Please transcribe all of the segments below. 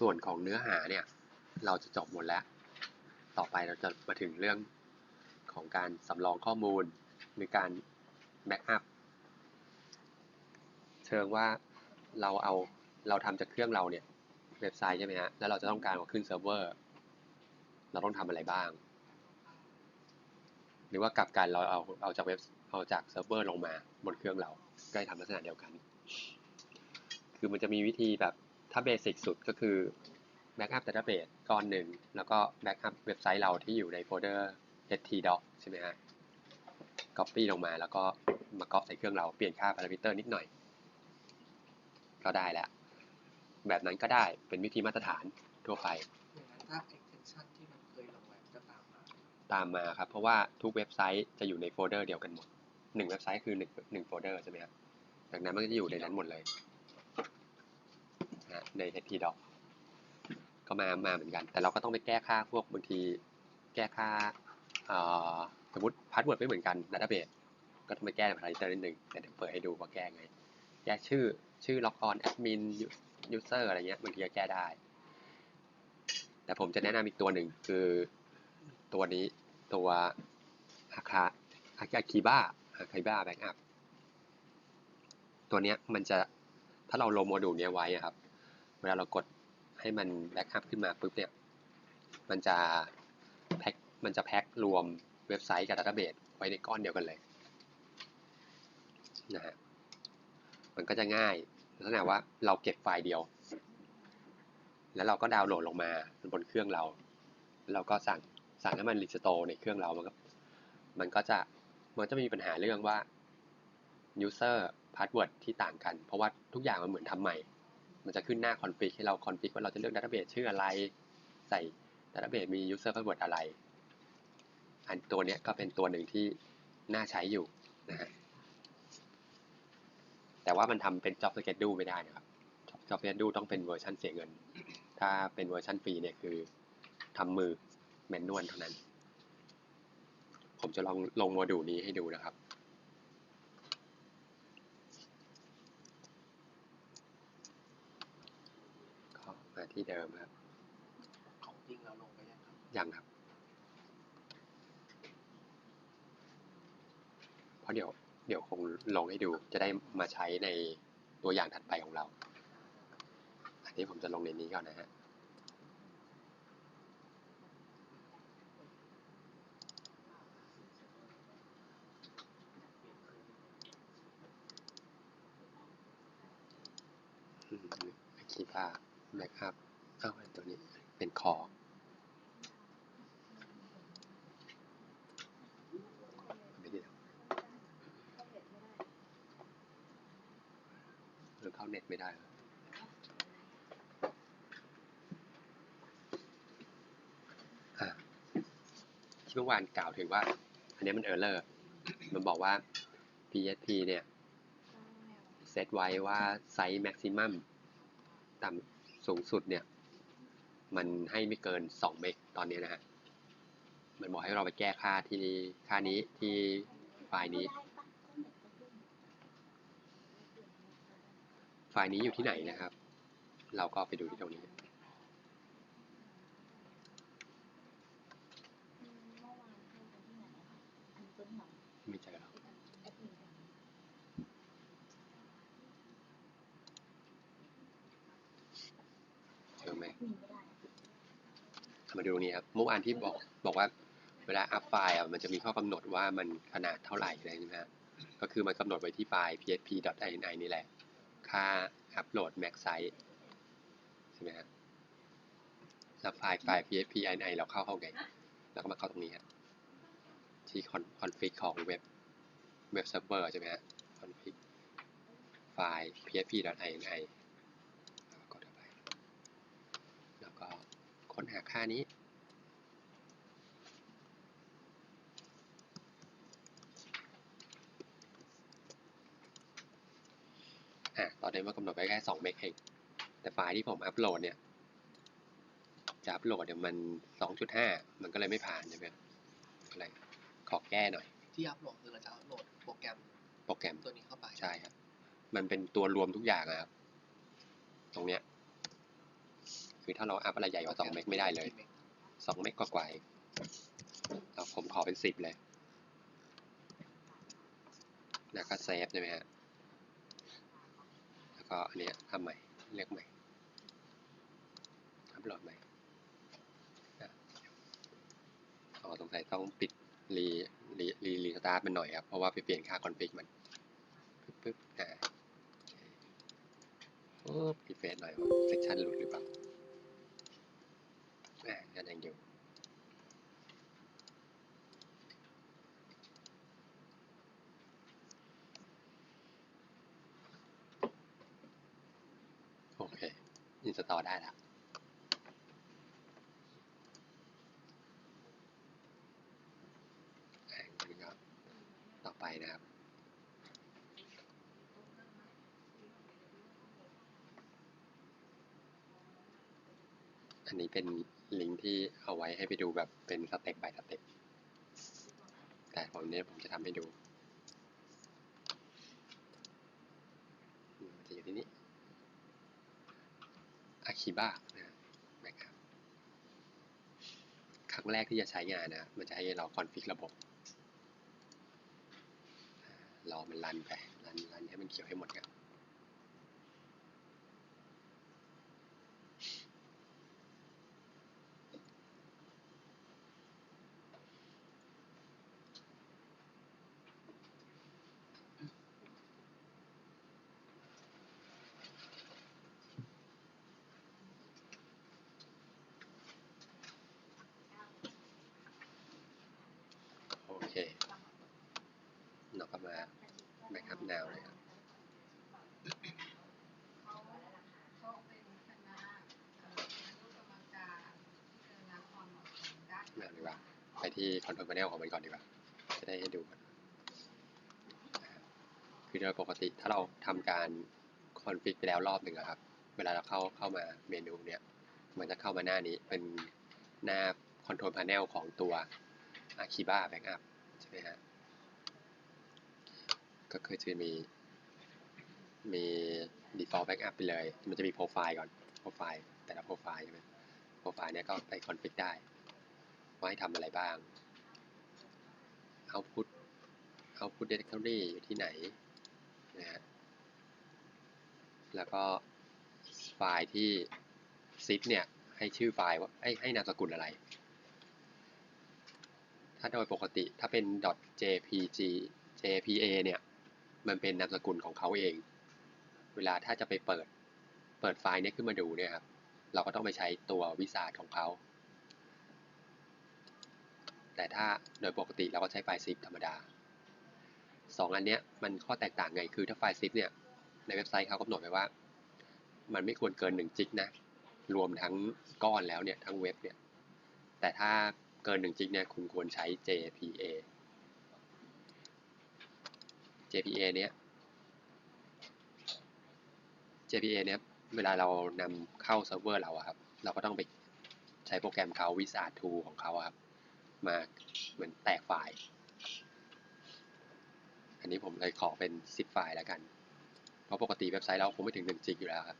ส่วนของเนื้อหาเนี่ย เราจะจบหมดแล้ว ต่อไปเราจะมาถึงเรื่องของการสำรองข้อมูลหรือการแบ็กอัพเชิงว่าเราเอาเราทำจากเครื่องเราเนี่ยเว็บไซต์ใช่ไหมฮะ แล้วเราจะต้องการเอาขึ้นเซิร์ฟเวอร์ เราต้องทำอะไรบ้าง หรือว่ากลับกันเราเอาเอาจากเว็บเอาจากเซิร์ฟเวอร์ลงมาบนเครื่องเรา ก็ทำลักษณะเดียวกัน คือมันจะมีวิธีแบบ ถ้าเบสิกสุดก็คือแบ็กอัพ database ก้อนหนึ่ง แล้วก็แบ็กอัพเว็บไซต์เราที่อยู่ในโฟลเดอร์ htdoc ใช่ไหมฮะ copy ลงมาแล้วก็มาก๊อปใส่เครื่องเราเปลี่ยนค่าพารามิเตอร์นิดหน่อย ก็ได้แล้ว แบบนั้นก็ได้เป็นวิธีมาตรฐานทั่วไปอย่างนั้นถ้า extension ที่มันเคยลงไว้ก็ตามมา ตามมาครับ เพราะว่าทุกเว็บไซต์จะอยู่ในโฟลเดอร์เดียวกันหมดหนึ่งเว็บไซต์คือหนึ่งหนึ่งโฟลเดอร์ใช่ไหมครับดังนั้นมันก็จะอยู่ในนั้นหมดเลย นะใน htdoc ก็มามาเหมือนกัน แต่เราก็ต้องไปแก้ค่าพวกบางทีแก้ค่าสมมติพาสเวิร์ดไม่เหมือนกันดัตเตอร์เบสก็ต้องไปแก้ในพารามิเตอร์นิดนึงเดี๋ยวเปิดให้ดูว่าแก้ไงแก้ชื่อชื่อล็อกออนแอดมินยูเซอร์อะไรเงี้ยบางทีก็แก้ได้ แต่ผมจะแนะนำอีกตัวหนึ่งคือตัวนี้ตัวอาคาอาคาคีบ้าอาคาบ้าแบ็กอัพตัวเนี้ยมันจะถ้าเราลงโมดูลเนี้ยไว้ครับ เวลาเรากดให้มันแบ็กอัพขึ้นมาปุ๊บเนี่ย มันจะแพ็ค มันจะแพ็ครวมเว็บไซต์กับดัตเตอร์เบสไว้ในก้อนเดียวกันเลยนะฮะ มันก็จะง่ายลักษณะว่าเราเก็บไฟล์เดียว แล้วเราก็ดาวน์โหลดลงมาบนเครื่องเราแล้วเราก็สั่งสั่งให้มันรีสโตร์ในเครื่องเรา มันก็มันก็จะ มันจะมีปัญหาเรื่องว่า user password ที่ต่างกัน เพราะว่าทุกอย่างมันเหมือนทำใหม่ มันจะขึ้นหน้า config ให้เรา config ว่าเราจะเลือก database ชื่ออะไร ใส่ database มี user password อะไร อันตัวนี้ก็เป็นตัวหนึ่งที่น่าใช้อยู่นะฮะแต่ว่ามันทำเป็น job schedule ไม่ได้นะครับ job schedule ต้องเป็นเวอร์ชันเสียเงิน ถ้าเป็นเวอร์ชันฟรีเนี่ยคือทำมือแมนนวลเท่านั้น ผมจะลองลงโมดูลนี้ให้ดูนะครับ ก็มา ที่เดิมครับของจริงเราลงไปยังครับยังครับเพราะเดี๋ยวเดี๋ยวคงลงให้ดูจะได้มาใช้ในตัวอย่างถัดไปของเรา อันนี้ผมจะลงในนี้ก่อนนะฮะอืมคีพาแบ็กอัพเอ้าตัวนี้เป็นคอไม่ได้หรือเข้าเน็ตไม่ได้อะที่เมื่อวานกล่าวถึงว่า อันนี้มันเออร์เลอร์ มันบอกว่า PHP เนี่ย เซตไว้ว่าไซส์แม็กซิมัมต่ำ สูงสุดเนี่ย มันให้ไม่เกิน 2 เมกตอนนี้นะฮะ มันบอกให้เราไปแก้ค่าที่ค่านี้ที่ไฟล์นี้ ไฟล์นี้อยู่ที่ไหนนะครับ เราก็ไปดูที่ตรงนี้ ไม่เจอหรอกเจอไหม มาดูนี่ครับ เมื่อวานที่บอกบอกว่าเวลาอัพไฟล์อะมันจะมีข้อกำหนดว่ามันขนาดเท่าไหร่อะไรใช่ไหมฮะก็คือมันกำหนดไว้ที่ไฟล์ php.ini นี่แหละ ค่าอัพโหลด max size ใช่ไหมฮะแล้วไฟล์ไฟล์ php.ini เราเข้าเข้าไงเราก็มาเข้าตรงนี้ฮะที่คอนฟิกของเว็บเว็บเซิร์ฟเวอร์ใช่ไหมฮะคอนฟิกไฟล์ php.ini แล้วก็กดเข้าไป แล้วก็ค้นหาค่านี้ อะตอนนี้มันกำหนดไว้แค่2เมกเองแต่ไฟล์ที่ผมอัปโหลดเนี่ยจะอัปโหลดเนี่ยมัน 2.5 มันก็เลยไม่ผ่านใช่ไหมอะไรขอแก้หน่อย ที่อัพโหลดคือเราจะอัพโหลดโปรแกรมโปรแกรมตัวนี้เข้าไปใช่ครับ มันเป็นตัวรวมทุกอย่างอะครับ ตรงเนี้ย คือถ้าเราอัพอะไรใหญ่กว่าสองเมกไม่ได้เลยสองเมกกว่าๆเองเราผมขอเป็นสิบเลย แล้วก็เซฟใช่ไหมฮะแล้ว ก็อันเนี้ยทำใหม่ เลือกใหม่อัพโหลดใหม่อ๋อสงสัยต้องปิดรีรีรีรีสตาร์ทมันหน่อยครับ เพราะว่าไปเปลี่ยนค่าคอนฟิกมันปึ๊บปึ๊บอ่าโอเคปึ๊บรีเฟรชหน่อยว่าเซสชันหลุดหรือเปล่าอ่ายังอยู่ โอเค อิน สตอลได้แล้วอ่างั้นก็ต่อไปนะครับอันนี้เป็นลิงก์ที่เอาไว้ให้ไปดูแบบเป็นสเต็ป by สเต็ป แต่ผมเนี้ยผมจะทำให้ดูอืมมันจะอยู่ที่นี้ ชิบ้านะครับนะครับครั้งแรกที่จะใช้งานนะมันจะให้เราคอนฟิกระบบอ่ารอมันรันไปรันรันให้มันเขียวให้หมดครับอเค เราก็มา แบ็กอัพแนวเลยครับเขาเป็นคณะเอ่ออนุกรรมการพิจารณาความเหมาะสมด้านแนวดีกว่า ไปที่คอนโทรลพาเนลของมันก่อนดีกว่า จะได้ให้ดูกันนะครับคือโดยปกติถ้าเราทำการคอนฟิกไปแล้วรอบหนึ่งอะครับ เวลาเราเข้าเข้ามาเมนูเนี้ยมันจะเข้ามาหน้านี้เป็นหน้าคอนโทรลพาเนลของตัว Akiba Backup ใช่ไหมฮะ ก็คือจะมีมี default backup ไปเลย มันจะมีโปรไฟล์ก่อน โปรไฟล์ แต่ละโปรไฟล์ใช่ไหมโปรไฟล์เนี้ยก็ไปคอนฟิกได้ว่าให้ทำอะไรบ้าง output output directory อยู่ที่ไหนนะฮะ แล้วก็ไฟล์ที่ zip เนี่ย ให้ชื่อไฟล์ว่าให้ให้นามสกุลอะไร ถ้าโดยปกติถ้าเป็น .jpg jpa เนี่ย มันเป็นนามสกุลของเขาเอง เวลาถ้าจะไปเปิด เปิดไฟล์เนี้ขึ้นมาดูเนี่ยครับ เราก็ต้องไปใช้ตัววิสาของเขา แต่ถ้าโดยปกติเราก็ใช้ไฟล์ zip ธรรมดาสองอันเนี้ยมันข้อแตกต่างไง คือถ้าไฟล์ zip เนี่ย ในเว็บไซต์เขากำหนดไว้ว่า มันไม่ควรเกินหนึ่งจิกนะ รวมทั้งก้อนแล้วเนี่ย ทั้งเว็บเนี่ย แต่ถ้าเกินหนึ่งจิกเนี่ย คุณควรใช้ JPA JPA เนี้ย JPA เนี้ยเวลาเรานำเข้าเซิร์ฟเวอร์เราอะครับ เราก็ต้องไปใช้โปรแกรมเขา Wizard Tool ของเขาอะครับ มาเหมือนแตกไฟล์ อันนี้ผมเลยขอเป็น zip ไฟล์แล้วกัน เพราะปกติเว็บไซต์เราคงไม่ถึง 1 จิกอยู่แล้วครับ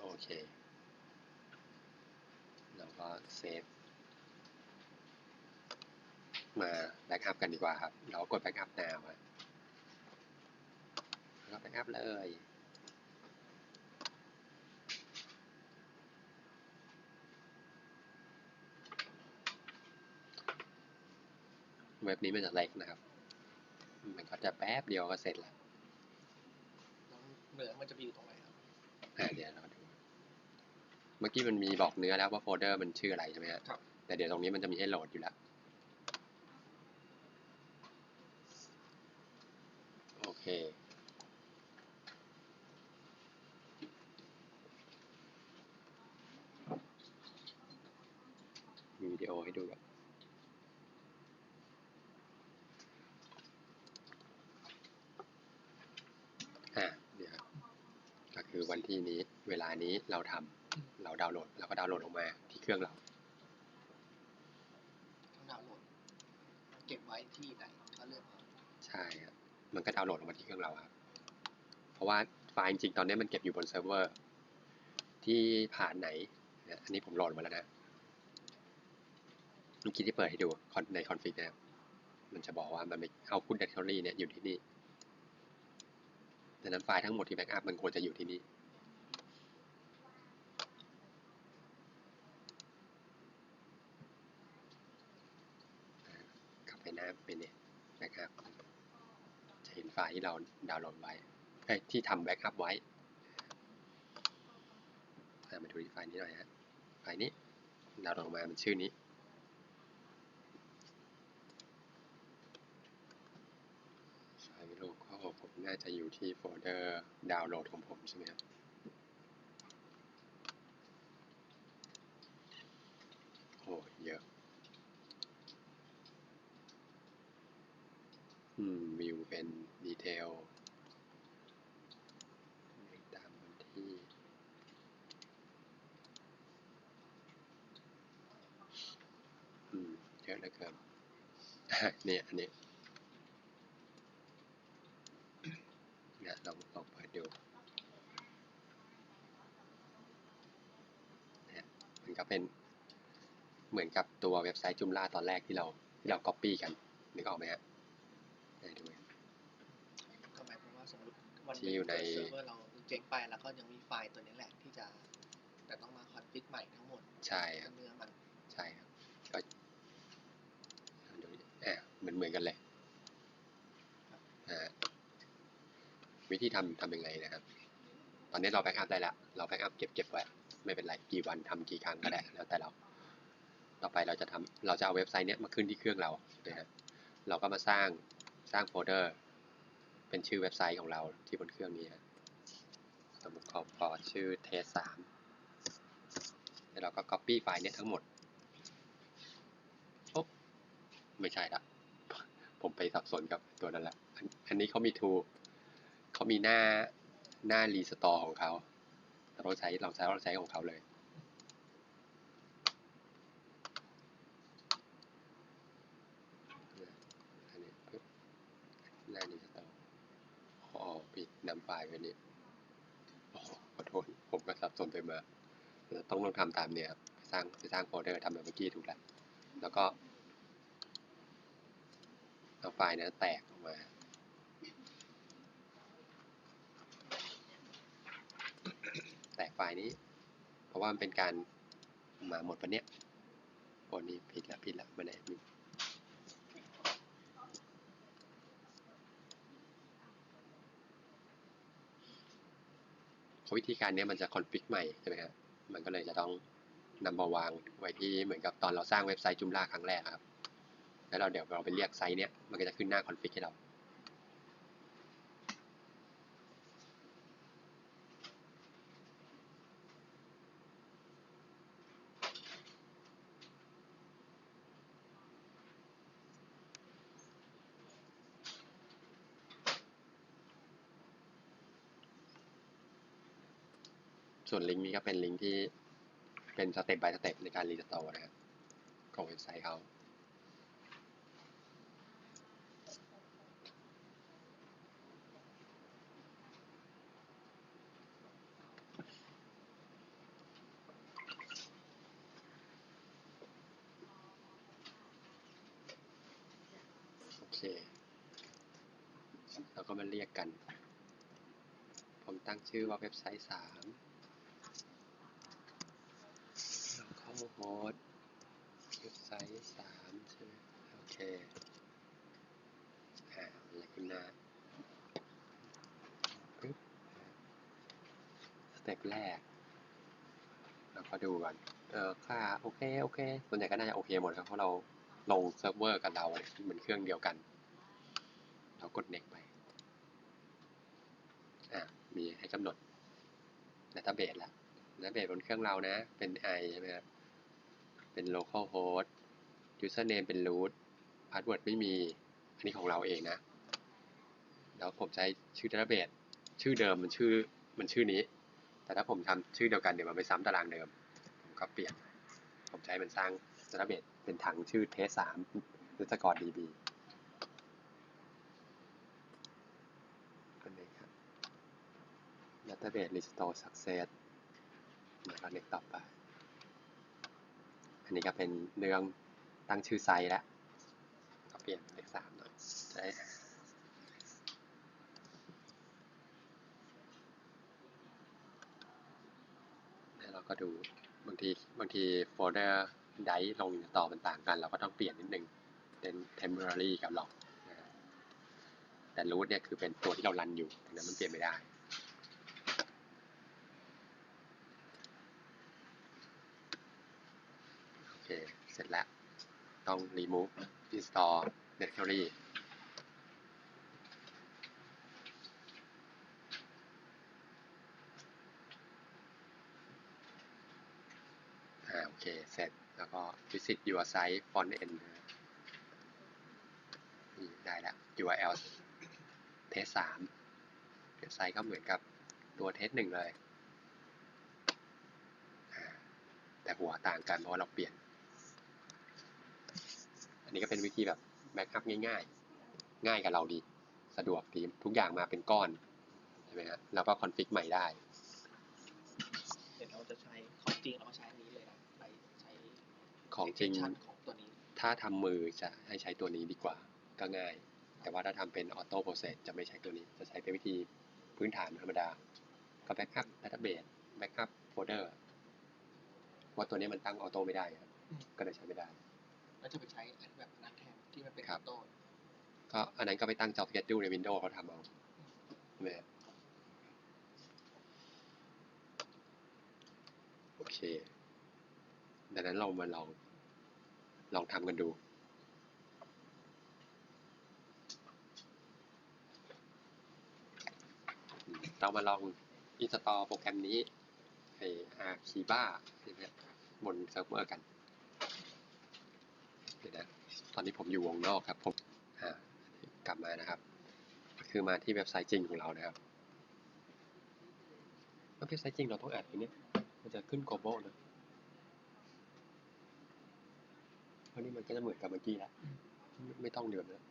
โอเคเราก็เซฟ มาแบ็กอัพกันดีกว่าครับ เรากดแบ็กอัพ now อะแล้วก็แบ็กอัพเลย เว็บนี้มันจะเล็กนะครับ มันก็จะแป๊บเดียวก็เสร็จแล้วแล้วเหนือมันจะไปอยู่ตรงไหนครับอ่าเดี๋ยวเราดู เมื่อกี้มันมีบอกเนื้อแล้วว่าโฟลเดอร์มันชื่ออะไรใช่ไหมฮะครับแต่เดี๋ยวตรงนี้มันจะมีให้โหลดอยู่แล้ว โอ เค มีวิดีโอให้ดูแบบอ่าเดี๋ยวก็คือวันที่นี้เวลานี้เราทำเราดาวน์โหลดเราก็ดาวน์โหลดออกมาที่เครื่องเราต้องดาวน์โหลดเก็บไว้ที่ไหนก็เลือกเอาใช่ครับ มันก็ดาวน์โหลดออกมาที่เครื่องเราครับ เพราะว่าไฟล์จริงๆตอนนี้มันเก็บอยู่บนเซิร์ฟเวอร์ที่ผ่านไหน อันนี้ผมโหลดมาแล้วนะเมื่อกี้ที่เปิดให้ดูในคอนฟิกนะครับมันจะบอกว่ามันไม่เอาพุทเดทเทอรี่เนี่ยอยู่ที่นี่ดังนั้นไฟล์ทั้งหมดที่แบ็กอัพมันควรจะอยู่ที่นี่ กลับไปหน้าเมนูแบ็กอัพจะเห็นไฟ ล์ ที่เราดาวน์โหลดไว้ที่ทำแบ็กอัพไว้มาดูที่ไฟล์นี้หน่อยฮะไฟล์นี้ดาวน์โหลดมามันชื่อนี้ไฟล์โลโก้ผมน่าจะอยู่ที่โฟลเดอร์ดาวน์โหลดของผมใช่ไหมครับโอ้เยอะอืมวิวเป็น ดีเทลตามวันที่อืมเยอะเหลือเกินเนี่ยอันนี้เนี่ยลองลองเปิดดูเนี่ยมันก็เป็นเหมือนกับตัวเว็บไซต์จุมล่าตอนแรกที่เราที่เราก๊อปปี้กันนึกออกไหมฮะได้ดูไหม ก็หมายความว่าสมมติวันห ที่นึ่งอยู่ในเกิดเซิร์ฟเวอร์เราเจ๊งไปแล้วก็ยังมีไฟล์ตัวนี้แหละที่จะ แต่ต้องมาคอนฟิกใหม่ทั้งหมดใช่ครับเนื้อมันใช่ครับก็ดูอ่าเหมือนเหมือนกันเลยอ่าวิธีทำทำยังไงนะครับ ตอนนี้เราแบ็กอัพได้แล้ว เราแบ็กอัพเก็บเก็บไว้ ไม่เป็นไร กี่วันทำกี่ครั้งก็ได้ แล้วแต่เรา ต่อไปเราจะทำเราจะเอาเว็บไซต์เนี้ยมาขึ้นที่เครื่องเรานะฮะเราก็มาสร้างสร้างโฟลเดอร์ เป็นชื่อเว็บไซต์ของเราที่บนเครื่องนี้ฮะสมมติขอขอชื่อเทสสามแล้วเราก็ copy ไฟล์เนี้ยทั้งหมดปุ๊บไม่ใช่ละผมไปสับสนกับตัวนั้นละอันอันนี้เขามีทูเขามีหน้าหน้ารีสตอร์ของเขาเราใช้เราใช้เราใช้ของเขาเลยอันนี้ปุ๊บหน้ารีสตอร์อ๋อปิด นำไฟล์ไว้นี่โอ้ขอโทษผมก็สับสนไปมา ต้องลองทำตามเนี่ยครับสร้างไปสร้างโฟลเดอร์ทำแบบเมื่อกี้ถูกแล้วแล้วก็เอาไฟล์นั้นแตกออกมาแตกไฟล์นี้ เพราะว่ามันเป็นการมาหมดปะเนี้ยโอ้นี่ผิดละผิดละไม่ได้ วิธีการนี้มันจะคอนฟิกใหม่ใช่ไหมครับมันก็เลยจะต้องนำมาวางไว้ที่เหมือนกับตอนเราสร้างเว็บไซต์จุมล่าครั้งแรกครับ แล้วเราเดี๋ยวเราไปเรียกไซต์เนี้ยมันก็จะขึ้นหน้าคอนฟิกให้เรา วนลิงก์นี้ก็เป็นลิงก์ที่เป็นสเต็ป by สเต็ปในการรีสตอร์นะครับของเว็บไซต์เขาโอเคเราก็มาเรียกกัน ผมตั้งชื่อว่าเว็บไซต์สามเราเข้า โฮสต์เว็บไซต์สามใช่ไหมโอเคอ่าอะไรขึ้นหน้าปึ๊บสเต็ปแรก เราก็ดูก่อนเออค่าโอเค โอเคส่วนใหญ่ก็น่าจะโอเคหมดครับ เพราะเราลงเซิร์ฟเวอร์กับเราเนี่ยเหมือนเครื่องเดียวกัน เรากด next ไปอะมีให้กำหนด database แล้ว database บนเครื่องเรานะ เป็น i ใช่ไหมครับ เป็น local host username เป็น root password ไม่มี อันนี้ของเราเองนะ แล้วผมใช้ชื่อ database ชื่อเดิมมันชื่อมันชื่อนี้ แต่ถ้าผมทำชื่อเดียวกันเดี๋ยวมันไปซ้ำตารางเดิม ผมก็เปลี่ยน ผมใช้มันสร้าง database เป็นถังชื่อ test 3 underscore db อันนี้ครับ database restore success แล้วก็ next ต่อไป อันนี้ก็เป็นเรื่องตั้งชื่อไซต์แล้วก็เปลี่ยนเลขสามหน่อยจะได้แล้วเราก็ดูบางทีบางทีโฟลเดอร์ไดลงต่อมันต่างกัน เราก็ต้องเปลี่ยนนิดนึงเป็น temporary กับ log นะครับแต่ root เนี่ยคือเป็นตัวที่เรารันอยู่ดังนั้นมันเปลี่ยนไม่ได้ โอเค เสร็จแล้ว ต้อง remove install directory อ่าโอเค เสร็จ แล้วก็ visit your site front end นี่ได้แล้ว URL test 3เว็บไซต์ก็เหมือนกับตัวเทสหนึ่งเลย แต่หัวต่างกันเพราะว่าเราเปลี่ยน อันนี้ก็เป็นวิธีแบบแบ็กอัพง่ายๆ ง่ายกับเราดี สะดวกดีทุกอย่างมาเป็นก้อนใช่ไหมฮะแล้วก็คอนฟิกใหม่ได้เดี๋ยวเราจะใช้ของจริงเราก็ใช้อันนี้เลยนะไปใช้ของจริง extension ของตัวนี้ ถ้าทำมือจะให้ใช้ตัวนี้ดีกว่าก็ง่าย แต่ว่าถ้าทำเป็นออโต้โปรเซสจะไม่ใช้ตัวนี้ จะใช้เป็นวิธีพื้นฐานธรรมดา ก็แบ็กอัพดัตเตอร์เบสแบ็กอัพโฟลเดอร์ว่าตัวนี้มันตั้งออโต้ไม่ได้ครับอืมก็เลยใช้ไม่ได้ แล้วจะไปใช้อันแบบนั้นแทนที่มันเป็นครับโต้ก็อันนั้นก็ไปตั้ง job schedule ใน Windows เขาทำเอาใช่ไหมครับโอเค ดังนั้นเรามาลอง ลองทำกันดูอืมเรามาลองอินสตอลโปรแกรมนี้ไออาร์คีบ้าบนเซิร์ฟเวอร์กัน เดี๋ยวนะตอนนี้ผมอยู่วงนอกครับผมกลับมานะครับ คือมาที่เว็บไซต์จริงของเรานะครับเว็บไซต์จริงเราต้องอ่านไปเนี่ยมันจะขึ้น global นะเพราะนี่มันก็จะเหมือนกับเมื่อกี้แล้วไม่ต้องเดือดนะ